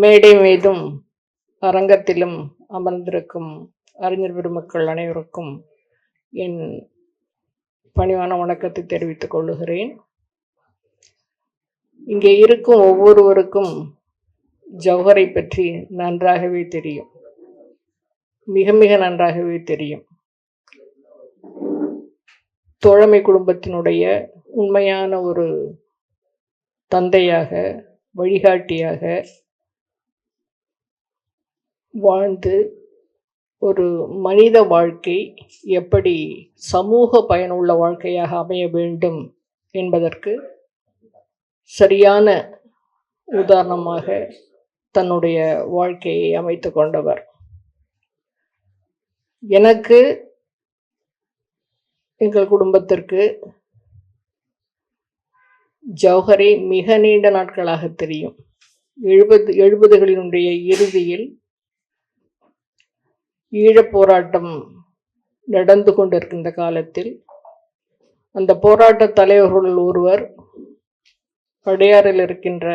மேடை மீதும் அரங்கத்திலும் அமர்ந்திருக்கும் அறிஞர் பெருமக்கள் அனைவருக்கும் என் பணிவான வணக்கத்தை தெரிவித்துக் கொள்ளுகிறேன் இங்கே இருக்கும் ஒவ்வொருவருக்கும் ஜவஹரை பற்றி நன்றாகவே தெரியும். மிக மிக நன்றாகவே தெரியும். தோழமை குடும்பத்தினுடைய உண்மையான ஒரு தந்தையாக வழிகாட்டியாக வாழ்ந்து ஒரு மனித வாழ்க்கை எப்படி சமூக பயனுள்ள வாழ்க்கையாக அமைய வேண்டும் என்பதற்கு சரியான உதாரணமாக தன்னுடைய வாழ்க்கையை அமைத்து கொண்டவர். எனக்கு எங்கள் குடும்பத்திற்கு ஜவஹரை மிக நீண்ட நாட்களாக தெரியும். எழுபது எழுபதுகளினுடைய இறுதியில் ஈழப் போராட்டம் நடந்து கொண்டிருக்கின்ற காலத்தில் அந்த போராட்ட தலைவர்கள் ஒருவர் படையாறில் இருக்கின்ற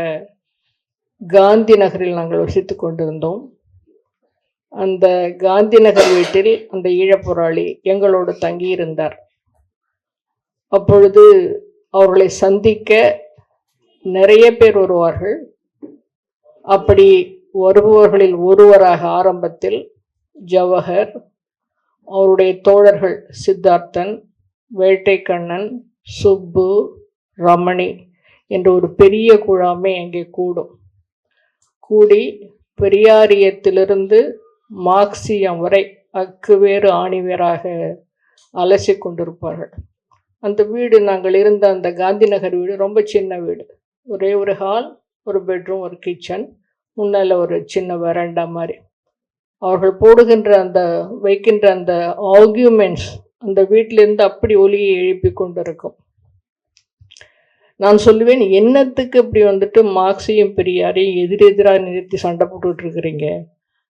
காந்தி நகரில் நாங்கள் வசித்துக் கொண்டிருந்தோம். அந்த காந்தி நகர் வீட்டில் அந்த ஈழப்போராளி எங்களோடு தங்கியிருந்தார். அப்பொழுது அவர்களை சந்திக்க நிறைய பேர் வருவார்கள். அப்படி வருபவர்களில் ஒருவராக ஆரம்பத்தில் ஜவஹர் அவருடைய தோழர்கள் சித்தார்த்தன் வேட்டைக்கண்ணன் சுப்பு ரமணி என்ற ஒரு பெரிய குழாமே அங்கே கூடும். கூடி பெரியாரியத்திலிருந்து மார்க்சியம் வரை அக்கு வேறு ஆணிவேராக அலசி கொண்டிருப்பார்கள். அந்த வீடு நாங்கள் இருந்த அந்த காந்தி நகர் வீடு ரொம்ப சின்ன வீடு. ஒரே ஒரு ஹால் ஒரு பெட்ரூம் ஒரு கிச்சன் முன்னால் ஒரு சின்ன வரண்டா மாதிரி. அவர்கள் போடுகின்ற அந்த வைக்கின்ற அந்த ஆர்கியூமெண்ட்ஸ் அந்த வீட்டிலிருந்து அப்படி ஒலியை எழுப்பி கொண்டிருக்கும். நான் சொல்லுவேன் என்னத்துக்கு இப்படி வந்துட்டு மார்க்ஸையும் பெரியாரையும் எதிரெதிராக நிறுத்தி சண்டை போட்டுட்டு இருக்கிறீங்க?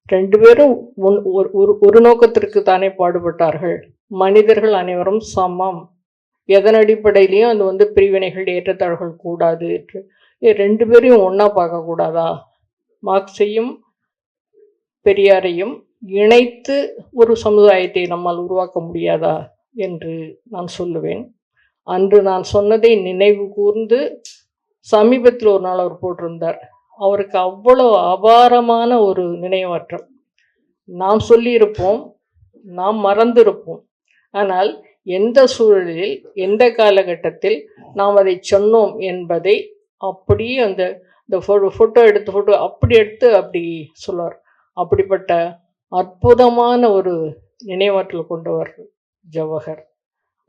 ரெண்டு பேரும் ஒன்- ஒரு- ஒரு ஒரு நோக்கத்திற்கு தானே பாடுபட்டார்கள். மனிதர்கள் அனைவரும் சமம். எதன் அடிப்படையிலையும் அது வந்து பிரிவினைகள் ஏற்றத்தாழ்கள் கூடாது ஏ, ரெண்டு பேரையும் ஒன்றா பார்க்கக்கூடாதா? மார்க்ஸையும் பெரியாரையும் இணைத்து ஒரு சமுதாயத்தை நம்மால் உருவாக்க முடியாதா என்று நான் சொல்லுவேன். அன்று நான் சொன்னதை நினைவு கூர்ந்து சமீபத்தில் ஒரு நாள் அவர் போட்டிருந்தார். அவருக்கு அவ்வளோ அபாரமான ஒரு நினைவாற்றல். நாம் சொல்லியிருப்போம் நாம் மறந்திருப்போம். ஆனால் எந்த சூழலில் எந்த காலகட்டத்தில் நாம் அதை சொன்னோம் என்பதை அப்படியே அந்த இந்த ஃபோட்டோ ஃபோட்டோ எடுத்து ஃபோட்டோ அப்படி எடுத்து அப்படி சொல்லுவார். அப்படிப்பட்ட அற்புதமான ஒரு நினைவாற்றல் கொண்டவர் ஜவஹர்.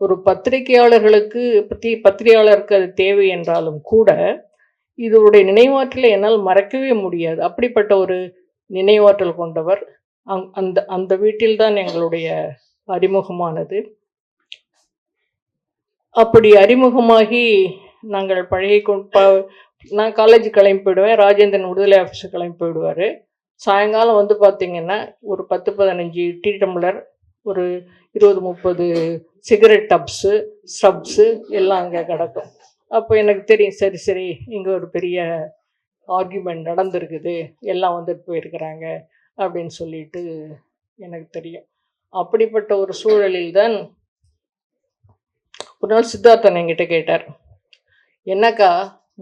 ஒரு பத்திரிகையாளர்களுக்கு பத்தி பத்திரிகையாளருக்கு அது தேவை என்றாலும் கூட இதனுடைய நினைவாற்றலை என்னால் மறக்கவே முடியாது. அப்படிப்பட்ட ஒரு நினைவாற்றல் கொண்டவர் அங் அந்த அந்த வீட்டில்தான் எங்களுடைய அறிமுகமானது. அப்படி அறிமுகமாகி நாங்கள் பழகி கொண்டு நான் காலேஜ் கிளம்பி போயிடுவேன். ராஜேந்திரன் விடுதலை ஆஃபீஸர் கிளம்பி போயிடுவார். சாயங்காலம் வந்து பார்த்தீங்கன்னா ஒரு பத்து பதினஞ்சு டீ டம்ளர் ஒரு இருபது முப்பது சிகரெட் டப்ஸு ஸ்டப்ஸு எல்லாம் அங்கே கிடக்கும். அப்போ எனக்கு தெரியும் சரி சரி இங்கே ஒரு பெரிய ஆர்கியூமெண்ட் நடந்திருக்குது எல்லாம் வந்துட்டு போயிருக்கிறாங்க அப்படின்னு சொல்லிட்டு எனக்கு தெரியும். அப்படிப்பட்ட ஒரு சூழலில் தான் ஒரு நாள் சித்தார்த்தன் என்கிட்ட கேட்டார். என்னக்கா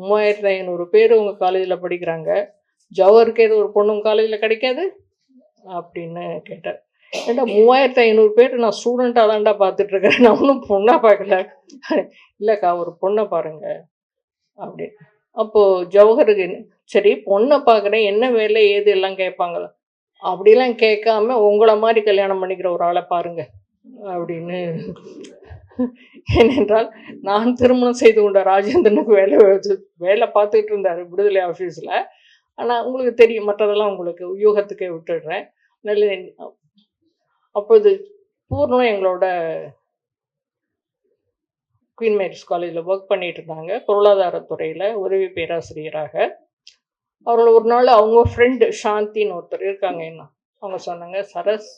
மூவாயிரத்தி ஐநூறு பேர் உங்கள் காலேஜில் படிக்கிறாங்க. ஜவஹருக்கு எது ஒரு பொண்ணும் காலேஜில் கிடைக்காது அப்படின்னு கேட்டார். ஏண்டா மூவாயிரத்து ஐநூறு பேர் நான் ஸ்டூடெண்ட்டாக தான்டா பார்த்துட்ருக்கேன் நான் ஒன்றும் பொண்ணாக பார்க்கல. இல்லைக்கா ஒரு பொண்ணை பாருங்க அப்படி அப்போது ஜவஹருக்கு சரி பொண்ணை பார்க்குறேன் என்ன வேலை ஏது எல்லாம் கேட்பாங்களா? அப்படிலாம் கேட்காம உங்களை மாதிரி கல்யாணம் பண்ணிக்கிற ஒரு ஆளை பாருங்க அப்படின்னு. ஏனென்றால் நான் திருமணம் செய்து கொண்ட ராஜேந்திரனுக்கு வேலை வேலை பார்த்துக்கிட்டு இருந்தார் விடுதலை ஆஃபீஸில் ஆனால் உங்களுக்கு தெரியும் மற்றதெல்லாம் உங்களுக்கு யூகத்துக்கே விட்டுடுறேன். நல்ல அப்போது பூர்ணம் எங்களோட குயின் மேரிஸ் காலேஜில் ஒர்க் பண்ணிட்டு இருந்தாங்க. பொருளாதாரத்துறையில் உதவி பேராசிரியராக. அவர்கள் ஒரு நாள் அவங்க ஃப்ரெண்டு சாந்தின்னு ஒருத்தர் இருக்காங்க. என்ன? அவங்க சொன்னாங்க சரஸ்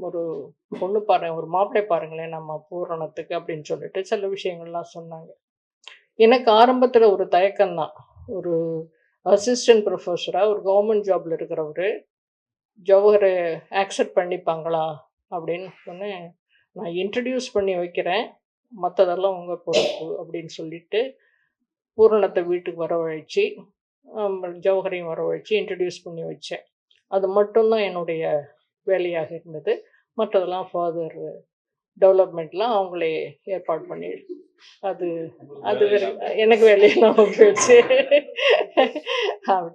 ஒரு பொண்ணு பாருங்க ஒரு மாப்பிள்ளை பாருங்களேன் நம்ம பூரணத்துக்கு அப்படின்னு சொல்லிட்டு சில விஷயங்கள்லாம் சொன்னாங்க. எனக்கு ஆரம்பத்தில் ஒரு தயக்கம்தான். ஒரு அசிஸ்டன்ட் ப்ரொஃபஸராக ஒரு கவர்மெண்ட் ஜாபில் இருக்கிறவர் ஜவஹர் ஆக்செப்ட் பண்ணிப்பாங்களா அப்படின்னு சொன்னேன் நான் இன்ட்ரடியூஸ் பண்ணி வைக்கிறேன். மற்றதெல்லாம் உங்கள் பொறுப்பு அப்படின்னு சொல்லிட்டு பூரணத்தை வீட்டுக்கு வரவழைச்சி ஜவஹரையும் வரவழைச்சி இன்ட்ரடியூஸ் பண்ணி வச்சேன். அது மட்டும்தான் என்னுடைய வேலையாக இருந்தது. மற்றதெல்லாம் ஃபர்தர் டெவலப்மெண்ட்லாம் அவங்களே ஏற்பாடு பண்ணி அது அது எனக்கு வேலையெல்லாம் போயிடுச்சு. அப்படி.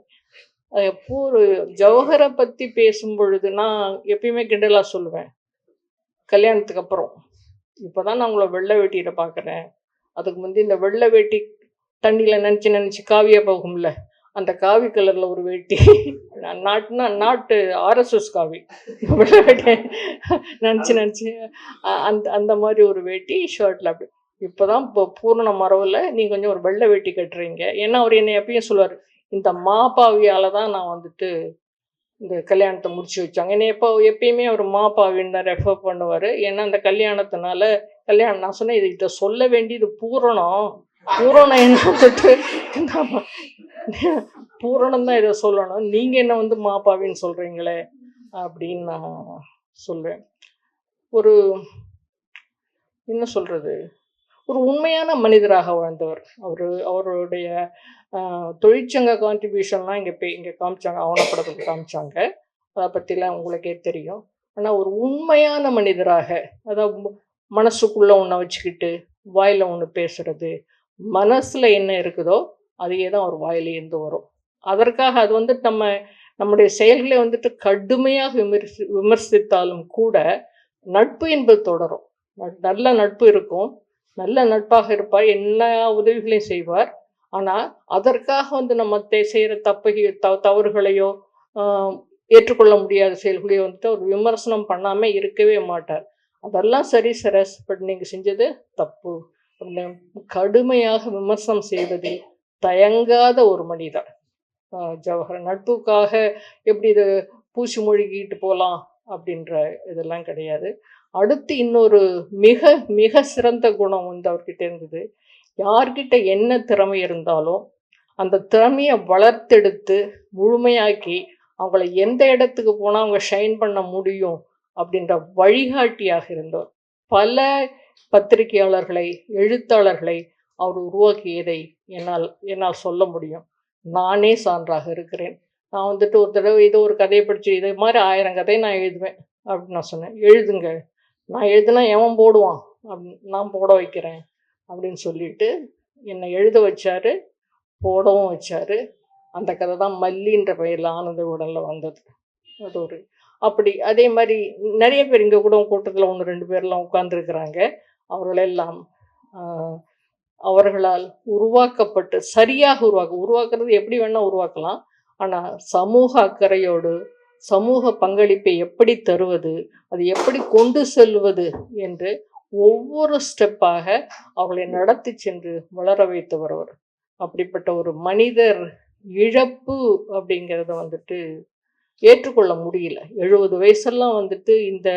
அது பூரு ஜவஹரை பற்றி பேசும் பொழுது நான் எப்பயுமே கிண்டலாக சொல்லுவேன். கல்யாணத்துக்கு அப்புறம். இப்போ தான் நான் உங்களை வெள்ளை வேட்டியில் பார்க்குறேன் அதுக்கு முந்தி இந்த வெள்ளை வேட்டி தண்ணியில் நினச்சி நினச்சி காவியாக போகும்ல. அந்த காவி கலரில் ஒரு வேட்டி. நான் நாட்டுனா நாட்டு ஆர்எஸ்எஸ் காவி. நினச்சி நினச்சி அந்த அந்த மாதிரி ஒரு வேட்டி ஷர்ட்டில் அப்படி. இப்போ தான் இப்போ பூர்ண மரவில் நீங்கள் கொஞ்சம் ஒரு வெள்ளை வேட்டி கட்டுறீங்க. ஏன்னா அவர் என்னை எப்பயும் சொல்லுவார் இந்த மாப்பாவியால் தான் நான் வந்துட்டு இந்த கல்யாணத்தை முடிச்சு வச்சாங்க. என்னை எப்போ எப்பயுமே அவர் மாப்பாவின்னு தான் ரெஃபர் பண்ணுவார். ஏன்னா அந்த கல்யாணத்தினால கல்யாணம் நான் சொன்னேன் இது இதை சொல்ல வேண்டியது பூரணம். பூரணம் என்ன வந்துட்டு பூரணம் தான் இதை சொல்லணும். நீங்கள் என்ன வந்து மாப்பாவின்னு சொல்கிறீங்களே அப்படின்னு நான் சொல்கிறேன் ஒரு என்ன சொல்கிறது ஒரு உண்மையான மனிதராக வாழ்ந்தவர். அவர் அவருடைய தொழிற்சங்க கான்ட்ரிபியூஷன்லாம் இங்கே போய் இங்கே காமிச்சாங்க. ஆவணப்படத்தில் காமிச்சாங்க. அதை பற்றிலாம் உங்களுக்கே தெரியும். ஆனால் ஒரு உண்மையான மனிதராக அதாவது மனசுக்குள்ளே ஒன்றை வச்சுக்கிட்டு வாயில் ஒன்று பேசுறது மனசில் என்ன இருக்குதோ அதையே தான் அவர் வாயிலேருந்து வரும். அதற்காக அது வந்து நம்ம நம்முடைய செயல்களை வந்துட்டு கடுமையாக விமர்சி விமர்சித்தாலும் கூட நட்பு என்பது தொடரும். நல்ல நட்பு இருக்கும். நல்ல நட்பாக இருப்பார். என்ன உதவிகளையும் செய்வார். ஆனால் அதற்காக வந்து நம்ம செய்கிற தப்பையோ த தவறுகளையோ ஏற்றுக்கொள்ள முடியாத செயல்களையோ வந்துட்டு அவர் விமர்சனம் பண்ணாமல் இருக்கவே மாட்டார். அதெல்லாம் சரி சரஸ். பட் நீங்கள் செஞ்சது தப்பு. கடுமையாக விமர்சனம் செய்வதில் தயங்காத ஒரு மனிதர் ஜவஹர் நட்புக்காக எப்படி இது பூசி மொழிகிட்டு போகலாம் அப்படின்ற இதெல்லாம் கிடையாது. அடுத்து இன்னொரு மிக மிக சிறந்த குணம் வந்து அவர்கிட்ட இருந்தது. யார்கிட்ட என்ன திறமை இருந்தாலும் அந்த திறமையை வளர்த்தெடுத்து முழுமையாக்கி அவங்கள எந்த இடத்துக்கு போனால் அவங்க ஷைன் பண்ண முடியும் அப்படின்ற வழிகாட்டியாக இருந்தவர். பல பத்திரிகையாளர்களை எழுத்தாளர்களை அவர் உருவாக்கியதை என்னால் என்னால் சொல்ல முடியும். நானே சான்றாக இருக்கிறேன். நான் வந்துட்டு ஒரு தடவை ஏதோ ஒரு கதையை படித்து இதே மாதிரி ஆயிரம் கதையை நான் எழுதுவேன் அப்படின்னு நான் சொன்னேன். எழுதுங்க. நான் எழுதுனா எவன் போடுவான்? அப்படின்னு நான் போட வைக்கிறேன் அப்படின்னு சொல்லிட்டு என்னை எழுத வச்சார். போடவும் வச்சார். அந்த கதை தான் மல்லின்ற பெயரில் ஆனந்த உடலில் வந்தது. அது ஒரு அப்படி அதே மாதிரி நிறைய பேர் இங்கே கூட கூட்டத்தில் ஒன்று ரெண்டு பேர்லாம் உட்காந்துருக்குறாங்க அவர்களெல்லாம் அவர்களால் உருவாக்கப்பட்டு சரியாக உருவாக்க உருவாக்குறது எப்படி வேணால் உருவாக்கலாம். ஆனால் சமூக அக்கறையோடு சமூக பங்களிப்பை எப்படி தருவது அது எப்படி கொண்டு செல்வது என்று ஒவ்வொரு ஸ்டெப்பாக அவளை நடத்தி சென்று வளர வைத்து அவர். அப்படிப்பட்ட ஒரு மனிதர் இழப்பு அப்படிங்கிறத வந்துட்டு ஏற்றுக்கொள்ள முடியல. எழுபது வயசெல்லாம் வந்துட்டு இந்த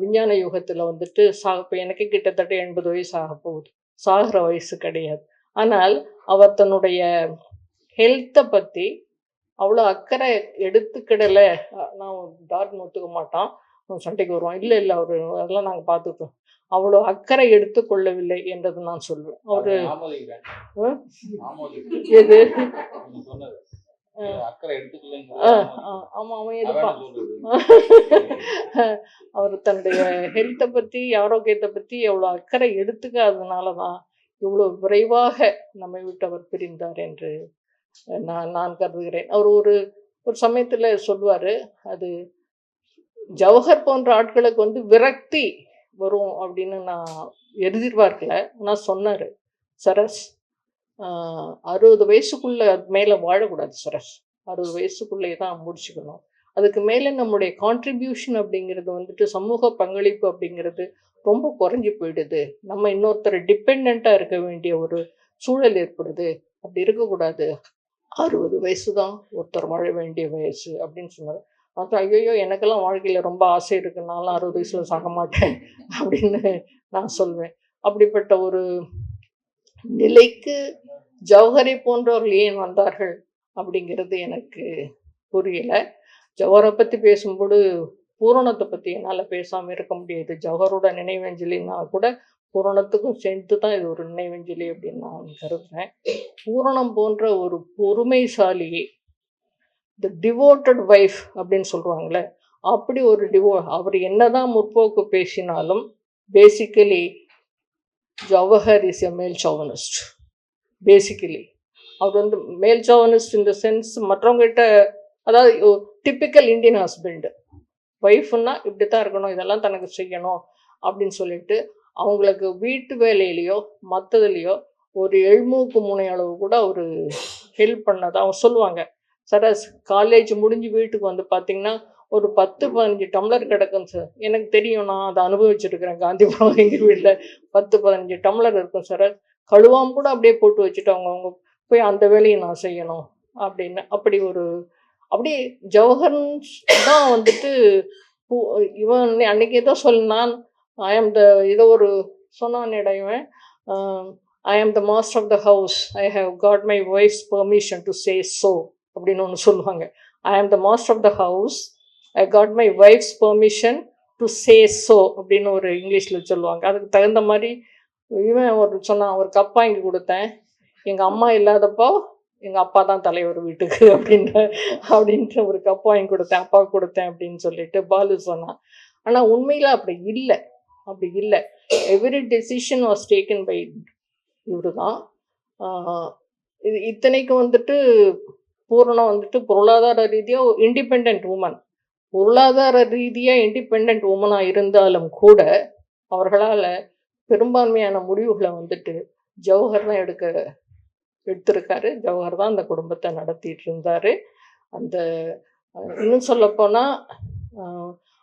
விஞ்ஞான யுகத்தில் வந்துட்டு சா இப்போ எனக்கு கிட்டத்தட்ட எண்பது வயசு ஆக போகுது. சாகிற வயசு கிடையாது. ஆனால் அவர் தன்னுடைய ஹெல்த்தை பற்றி அவ்வளோ அக்கறை எடுத்துக்கிடலை. நான் டாக்டர் ஒத்துக்க மாட்டான். சண்டைக்கு வருவான். இல்லை இல்லை அவர் அதெல்லாம் நாங்கள் பார்த்துக்கிறோம். அவ்வளோ அக்கறை எடுத்துக்கொள்ளவில்லை என்றது நான் சொல்வேன். அவரு. எது? ஆமா அவன் எதுப்பான்? அவர் தன்னுடைய ஹெல்த்தை பற்றி ஆரோக்கியத்தை பற்றி எவ்வளோ அக்கறை எடுத்துக்காததுனால தான் இவ்வளோ விரைவாக நம்மை விட்டு அவர் பிரிந்தார் என்று நான் நான் கருதுகிறேன். அவர் ஒரு ஒரு சமயத்தில் சொல்லுவார் அது ஜவஹர் போன்ற ஆட்களுக்கு வந்து விரக்தி வரும் அப்படின்னு நான் எதிர்பார்க்கல ஆனால் சொன்னார். சரஸ் அறுபது வயசுக்குள்ள மேலே வாழக்கூடாது சரஸ் அறுபது வயசுக்குள்ளே தான் முடிச்சுக்கணும். அதுக்கு மேலே நம்முடைய கான்ட்ரிபியூஷன் அப்படிங்கிறது வந்துட்டு சமூக பங்களிப்பு அப்படிங்கிறது ரொம்ப குறைஞ்சி போயிடுது. நம்ம இன்னொருத்தர் டிபெண்ட்டாக இருக்க வேண்டிய ஒரு சூழல் ஏற்படுது. அப்படி இருக்கக்கூடாது. அறுபது வயசு தான் ஒருத்தர் வாழ வேண்டிய வயசு அப்படின்னு சொன்னார். அப்புறம் ஐயோ எனக்கெல்லாம் வாழ்க்கையில் ரொம்ப ஆசை இருக்குனாலும் நான்லாம் அறுபது வயசில் சாக மாட்டேன் அப்படின்னு நான் சொல்வேன். அப்படிப்பட்ட ஒரு நிலைக்கு ஜவஹரி போன்றவர்கள் ஏன் வந்தார்கள் அப்படிங்கிறது எனக்கு புரியலை. ஜவஹரை பற்றி பேசும்போது பூரணத்தை பற்றி என்னால் பேசாமல் இருக்க முடியாது. ஜவஹரோட நினைவஞ்சலின்னா கூட பூரணத்துக்கும் சேர்த்து தான் இது ஒரு நினைவஞ்சலி அப்படின்னு நான் கருதுறேன். பூரணம் போன்ற ஒரு பொறுமைசாலியே த டிவோட்டட் வைஃப் அப்படின்னு சொல்கிறாங்களே அப்படி ஒரு டிவோ அவர் என்னதான் முற்போக்கு பேசினாலும் பேசிக்கலி ஜவஹர் இஸ் எ மேல் சவனிஸ்ட் பேசிக்கலி அவர் வந்து மேல் ஜோவனிஸ்ட் இந்த சென்ஸ் மற்றவங்ககிட்ட அதாவது டிப்பிக்கல் இந்தியன் ஹஸ்பண்டு ஒய்ஃப்னா இப்படி தான் இருக்கணும் இதெல்லாம் தனக்கு செய்யணும் அப்படின்னு சொல்லிட்டு அவங்களுக்கு வீட்டு வேலையிலையோ மற்றதுலையோ ஒரு எழுமூக்கு முனை அளவு கூட அவர் ஹெல்ப் பண்ணதா அவங்க சொல்லுவாங்க. சரஸ் காலேஜ் முடிஞ்சு வீட்டுக்கு வந்து பார்த்தீங்கன்னா ஒரு பத்து பதினஞ்சு டம்ளர் கிடக்கும் சார். எனக்கு தெரியும் நான் அதை அனுபவிச்சிருக்கிறேன். காந்திபுரம் எங்கள் வீட்டில் பத்து பதினஞ்சு டம்ளர் இருக்கும் சார். கழுவாம கூட அப்படியே போட்டு வச்சுட்டு அவங்க அவங்க போய் அந்த வேலையை நான் செய்யணும் அப்படின்னு. அப்படி ஒரு அப்படியே ஜவஹர்ன் தான் வந்துட்டு பூ- இவன் அன்னைக்கு ஏதோ சொன்னான் ஐ ஆம் த ஏதோ ஒரு சொன்னான் இவன் I am the master of the house I have got my wife's permission to say so அப்படின்னு ஒன்று சொல்லுவாங்க. I am the master of the house I got my wife's permission to say so அப்படின்னு ஒரு இங்கிலீஷில் சொல்லுவாங்க. அதுக்கு தகுந்த மாதிரி இவன் ஒரு சொன்னான் ஒரு கப் வாங்கி கொடுத்தேன். எங்கள் அம்மா இல்லாதப்போ எங்கள் அப்பா தான் தலைவர் வீட்டுக்கு அப்படின்ற அப்படின்ற ஒரு கப் வாங்கி கொடுத்தேன் அப்பா கொடுத்தேன் அப்படின்னு சொல்லிட்டு பாலு சொன்னான். ஆனால் உண்மையில் அப்படி இல்லை அப்படி இல்லை. Every decision was taken by இவரு தான் இது இத்தனைக்கும் வந்துட்டு பூரணம் வந்துட்டு பொருளாதார ரீதியாக இண்டிபெண்ட் உமன் பொருளாதார ரீதியாக இண்டிபெண்ட் உமனாக இருந்தாலும் கூட அவர்களால் பெரும்பான்மையான முடிவுகளை வந்துட்டு ஜவஹர் தான் எடுக்க எடுத்திருக்காரு. ஜவஹர் தான் அந்த குடும்பத்தை நடத்திட்டு இருந்தார். அந்த இன்னும் சொல்லப்போனால்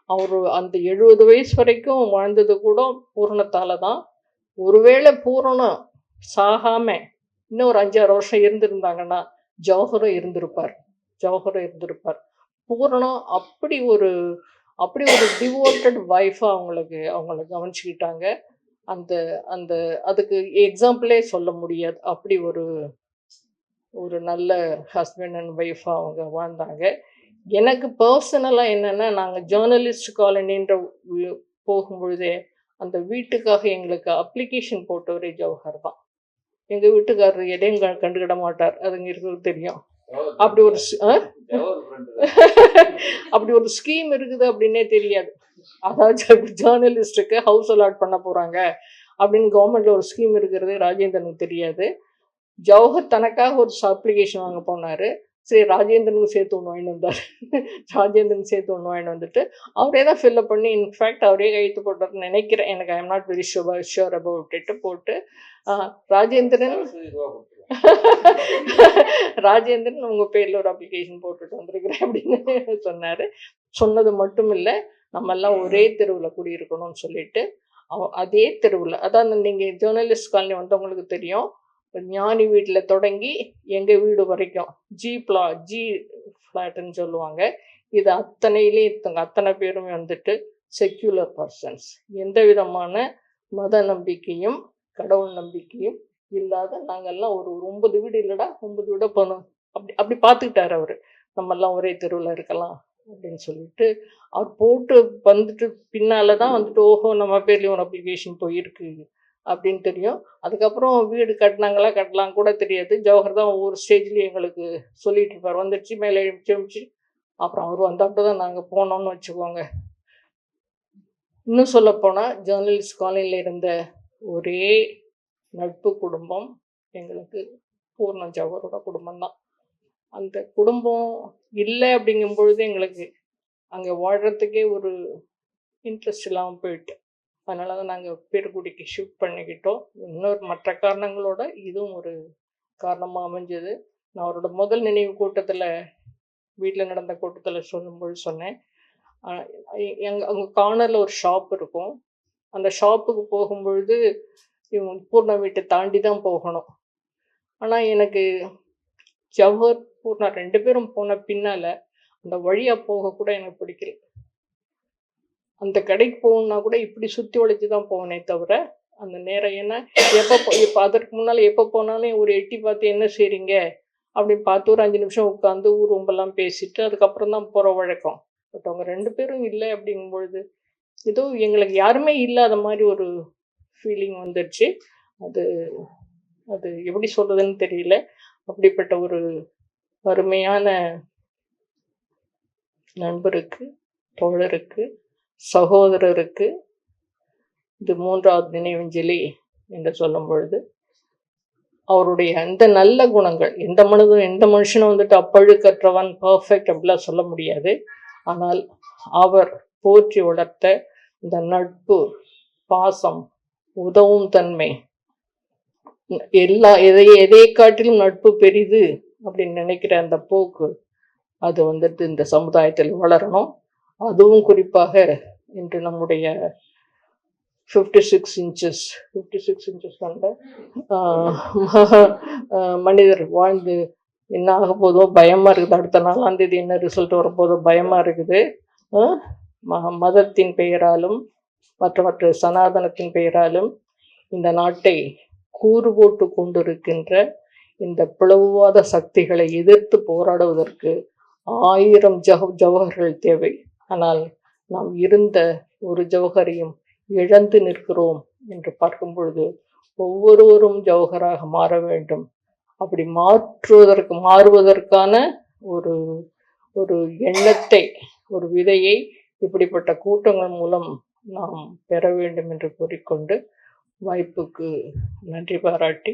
அவர் அந்த எழுபது வயசு வரைக்கும் வாழ்ந்தது கூட பூரணத்தால் தான். ஒருவேளை பூரணம் சாகாமல் இன்னும் ஒரு அஞ்சாறு வருஷம் இருந்திருந்தாங்கன்னா ஜவஹரும் இருந்திருப்பார். ஜவஹரும் இருந்திருப்பார். பூரணம் அப்படி ஒரு அப்படி ஒரு டிவோட்டட் ஒய்ஃபாக அவங்களுக்கு அவங்கள கவனிச்சுக்கிட்டாங்க. அந்த அந்த அதுக்கு எக்ஸாம்பிளே சொல்ல முடியாது. அப்படி ஒரு ஒரு நல்ல ஹஸ்பண்ட் அண்ட் ஒய்ஃபாக அவங்க வாழ்ந்தாங்க. எனக்கு பர்சனலாக என்னென்னா நாங்கள் ஜேர்னலிஸ்ட் காலனின்ற போகும்பொழுதே அந்த வீட்டுக்காக எங்களுக்கு அப்ளிகேஷன் போட்டவரே ஜவஹர் தான். எங்கள் வீட்டுக்காரர் எதையும் க- கண்டுக்கிட மாட்டார். அது எங்களுக்கு தெரியும். அப்படி ஒரு அப்படி ஒரு ஸ்கீம் இருக்குது அப்படின்னே தெரியாது. அதாவது ஜேர்னலிஸ்ட்டுக்கு ஹவுஸ் அலாட் பண்ண போகிறாங்க அப்படின்னு கவர்மெண்ட்ல ஒரு ஸ்கீம் இருக்கிறது ராஜேந்திரனுக்கு தெரியாது. ஜவஹர் தனக்காக ஒரு அப்ளிகேஷன் வாங்க போனார். சரி ராஜேந்திரனுக்கு சேர்த்து ஒன்று வாங்கிட்டு வந்தார். ராஜேந்திரனுக்கு சேர்த்து ஒன்று வாங்கிட்டு வந்துட்டு அவரே தான் ஃபில்லப் பண்ணி இன்ஃபேக்ட் அவரே கையெழுத்து போட்டார்னு நினைக்கிறேன். எனக்கு I am not very sure sure about போட்டு ராஜேந்திரன். ராஜேந்திரன் உங்க பேர்ல ஒரு அப்ளிகேஷன் போட்டுட்டு வந்திருக்கிறேன் அப்படின்னு சொன்னாரு. சொன்னது மட்டும் இல்லை நம்ம எல்லாம் ஒரே தெருவில் குடியிருக்கணும்னு சொல்லிட்டு அவ- அதே தெருவில் அதான் நீங்கள் ஜேர்னலிஸ்ட் காலனி வந்தவங்களுக்கு தெரியும். ஞானி வீட்டில் தொடங்கி எங்கள் வீடு வரைக்கும் ஜி பிளா ஜி ஃப்ளாட்டுன்னு சொல்லுவாங்க. இது அத்தனையிலையும் இத்தங்க அத்தனை பேருமே வந்துட்டு செக்யூலர் பர்சன்ஸ் எந்த விதமான மத நம்பிக்கையும் கடவுள் நம்பிக்கையும் இல்லாத நாங்கெல்லாம் ஒரு ஒரு ஒன்பது வீடு இல்லைடா ஒன்பது வீட போனோம். அப்படி அப்படி பார்த்துக்கிட்டாரு அவர். நம்மெல்லாம் ஒரே தெருவில் இருக்கலாம். அப்படின்னு சொல்லிட்டு அவர் போட்டு வந்துட்டு பின்னால தான் வந்துட்டு ஓஹோ நம்ம பேர்லேயும் ஒரு அப்ளிகேஷன் போயிருக்கு அப்படின்னு தெரியும். அதுக்கப்புறம் வீடு கட்டினாங்களா கட்டலாம் கூட தெரியாது. ஜவஹர் தான் ஒவ்வொரு ஸ்டேஜ்லேயும் எங்களுக்கு சொல்லிட்டு இருப்பார். வந்துடுச்சு மேலே எழுமிச்சு அப்புறம் அவர் வந்தாட்டு தான் நாங்கள் போனோம்னு வச்சுக்கோங்க. இன்னும் சொல்லப்போனால் ஜேர்னலிஸ்ட் காலனியில் இருந்த ஒரே நட்பு குடும்பம் எங்களுக்கு பூர்ண ஜவஹரோட குடும்பம் தான் அந்த குடும்பம் இல்லை அப்படிங்கும் பொழுது எங்களுக்கு அங்கே வாழ்கிறதுக்கே ஒரு இன்ட்ரெஸ்ட் இல்லாமல் போயிட்டு. அதனால தான் நாங்கள் பேருக்குடிக்கு ஷிஃப்ட் பண்ணிக்கிட்டோம். இன்னொரு மற்ற காரணங்களோட இதுவும் ஒரு காரணமாக அமைஞ்சது. நான் அவரோட முதல் நினைவு கூட்டத்தில் வீட்டில் நடந்த கூட்டத்தில் சொல்லும்போது சொன்னேன். எங்கள் அங்கே கார்னரில் ஒரு ஷாப் இருக்கும். அந்த ஷாப்புக்கு போகும்பொழுது இவங்க பூர்ணா வீட்டை தாண்டி தான் போகணும். ஆனால் எனக்கு ஜவஹர் பூர்ணா ரெண்டு பேரும் போன பின்னால் அந்த வழியாக போக கூட எனக்கு பிடிக்கல. அந்த கடைக்கு போகணுன்னா கூட இப்படி சுற்றி வளைச்சு தான் போகனே தவிர அந்த நேரம் ஏன்னா எப்போ இப்போ அதற்கு முன்னால் எப்போ போனாலும் ஒரு எட்டி பார்த்து என்ன செய்கிறீங்க அப்படி பார்த்து ஒரு அஞ்சு நிமிஷம் உட்காந்து ஊர் உம்பெல்லாம் பேசிட்டு அதுக்கப்புறம் தான் போகிற வழக்கம். பட் அவங்க ரெண்டு பேரும் இல்லை அப்படிங்கும் பொழுது ஏதோ எங்களுக்கு யாருமே இல்லாத மாதிரி ஒரு ஃபீலிங் வந்துடுச்சு அது அது எப்படி சொல்றதுன்னு தெரியல. அப்படிப்பட்ட ஒரு அருமையான நண்பருக்கு தோழருக்கு சகோதரருக்கு இது மூன்றாவது நினைவஞ்சலி என்று சொல்லும் பொழுது அவருடைய அந்த நல்ல குணங்கள் எந்த மனிதன் எந்த மனுஷனும் வந்துட்டு அப்பழுக்கற்றவன் பர்ஃபெக்ட் அப்படிலாம் சொல்ல முடியாது. ஆனால் அவர் போற்றி வளர்த்த இந்த நட்பு பாசம் உதவும் தன்மை எல்லா எதை எதை காட்டிலும் நட்பு பெரிது. அப்படின்னு நினைக்கிற அந்த போக்கு அது வந்துட்டு இந்த சமுதாயத்தில் வளரணும். அதுவும் குறிப்பாக இன்று நம்முடைய fifty six inches fifty six inches கொண்ட மனிதர் வாழ்ந்து என்ன ஆக போதோ பயமாக இருக்குது. அடுத்த நாலாம் தேதி என்ன ரிசல்ட் வரப்போதோ பயமாக இருக்குது. மதத்தின் பெயராலும் மற்ற மற்ற சனாதனத்தின் பெயராலும் இந்த நாட்டை கூறு போட்டு கொண்டிருக்கின்ற இந்த பிளவுவாத சக்திகளை எதிர்த்து போராடுவதற்கு ஆயிரம் ஜவ ஜவஹர்கள் தேவை. ஆனால் நாம் இருந்த ஒரு ஜவஹரையும் இழந்து நிற்கிறோம் என்று பார்க்கும் பொழுது ஒவ்வொருவரும் ஜவஹராக மாற வேண்டும். அப்படி மாற்றுவதற்கு மாறுவதற்கான ஒரு ஒரு எண்ணத்தை ஒரு விதையை இப்படிப்பட்ட கூட்டங்கள் மூலம் நாம் பெற வேண்டும் என்று கூறிக்கொண்டு வாய்ப்புக்கு நன்றி பாராட்டி